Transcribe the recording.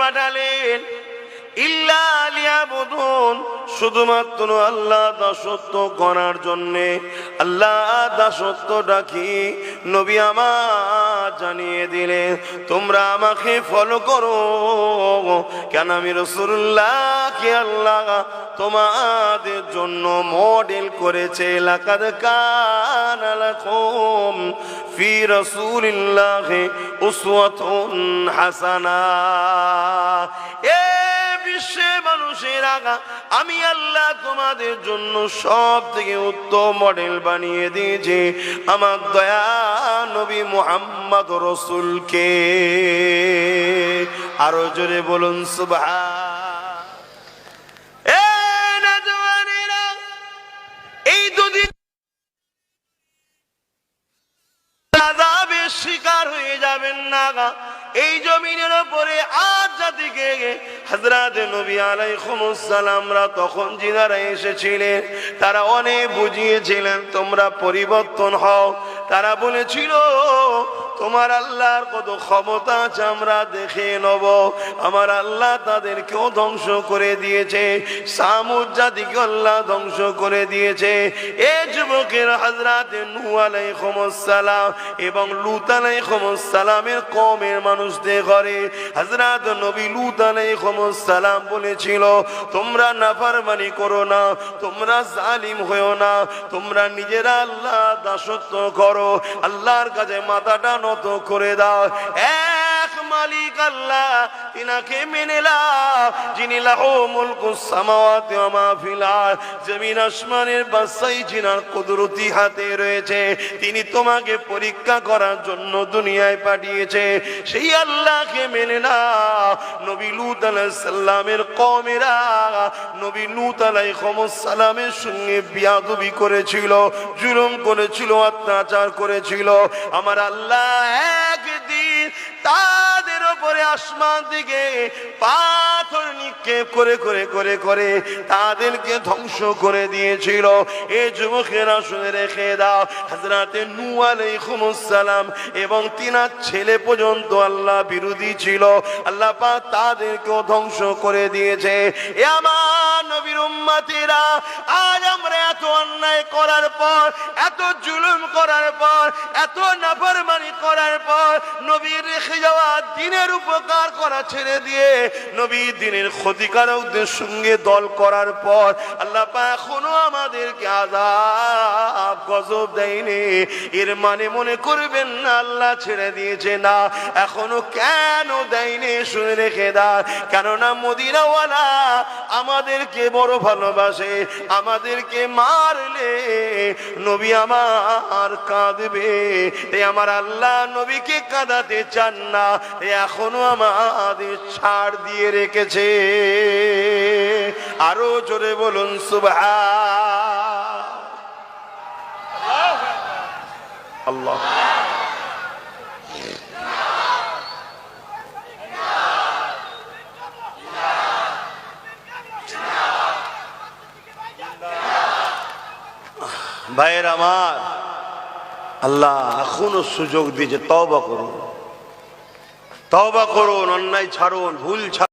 পাঠালেন শুধুমাত্র আল্লাহ দাসত্ব করার জন্যে। আল্লাহ দাসত্ব ডাকি নবী আমার জানিয়ে দিলে, তোমরা আমাকে ফলো করো। কেন আমি রসুল্লাহকে আল্লাহ তোমাদের জন্য মডেল করেছে? লাকাদ কান লাকুম ফি রাসূলিল্লাহি উসওয়াতুন হাসানা। এ বিশ্বে মানুষের আগা। আমি আল্লাহ তোমাদের জন্য সব থেকে উত্তম মডেল বানিয়ে দিয়েছি। আমার দয়া নবী মোহাম্মদ রসুলকে। আরও জোরে বলুন দুদিন শিকার হয়ে যাবেন না এই জমিনের ওপরে আজ জাতিকে হজরত নবী আলাইহিমুসসালামরা তখন যিনারা এসেছিলেন। তারা অনেক বুঝিয়েছিলেন, তোমরা পরিবর্তন হও। তারা বলেছিল তোমার আল্লাহর কত ক্ষমতা আছে আমরা দেখে নেব। আমার আল্লাহ তাদেরকেও ধ্বংস করে দিয়েছে। সামুদ জাতিকে আল্লাহ ধ্বংস করে দিয়েছে। এ যুবকের হাজরাত নূহ আলাইহিমুসসালাম এবং লুত আলাইহিমুসসালামের কমের মানুষদের ঘরে হাজরাত নবী লুত আলাইহিমুসসালাম বলেছিল, তোমরা নাফরমানি করো না, তোমরা জালিম হয়েও না, তোমরা নিজেরা আল্লাহ দাসত্ব করো, আল্লাহর কাছে মাথাটা নত করে দাও। এক মালিক আল্লাহ তিনাকে মেনে লাও যিনি লাহু মুলকু সামাওয়াতি ওয়া মা ফিল আরদ জমিন আসমানের যিনার কুদরতি হাতে রয়েছে। তিনি তোমাকে পরীক্ষা করার জন্য দুনিয়ায় পাঠিয়েছে। সেই আল্লাহকে মেনে নাও। নবী লূত আলাইহিস সালামের কওমেরা নবী লূত আলাইহিস সালামের সঙ্গে বিয়াদবি করেছিল, জুলুম করেছিল, অত্যাচার করেছিল। আমার আল্লাহ একদিন তাদের উপরে আসমান দিকে পাথর নিক্ষেপ করে করে করে করে তাদেরকে ধ্বংস করে দিয়েছিল। এ যুবকেরা শুনে রেখে দাও হাজরাতে নু আলাইহিমুসসালাম এবং তিনার ছেলে পর্যন্ত আল্লাহ বিরোধী ছিল। আল্লাহ পাক তাদেরকেও ধ্বংস করে দিয়েছে। এ আমার নবীর আজ আমরা এত অন্যায় করার পর, এত জুলুম করার পর, এত নাফরমানি করার পর, নবীর রেখে যাওয়া দিনের উপকার করা ছেড়ে দিয়ে নবী দিনের ক্ষতিকারকদের সঙ্গে দল করার পর আল্লাহ এখনও আমাদেরকে আজাব গজব দেয়নি। এর মানে মনে করবেন না, আল্লাহ ছেড়ে দিয়েছে না, এখনও কেন দেয়নি শুনে রেখে দা কেননা মদিনাওয়ালা আমাদেরকে বড় ভালোবাসে, আমাদেরকে মারলে নবী আমার কাঁদবে, তাই আমার আল্লাহ নবীকে কাঁদাতে চান না এখনও আমাদের ছাড় দিয়ে রেখেছে। আরও জোরে বলুন সুবাহ আল্লাহ। ভাইয়ের আমার আল্লাহ এখনও সুযোগ দিয়েছে তবা করুন। তবা করুন অন্যায় ছাড়ুন ভুল ছাড়ুন।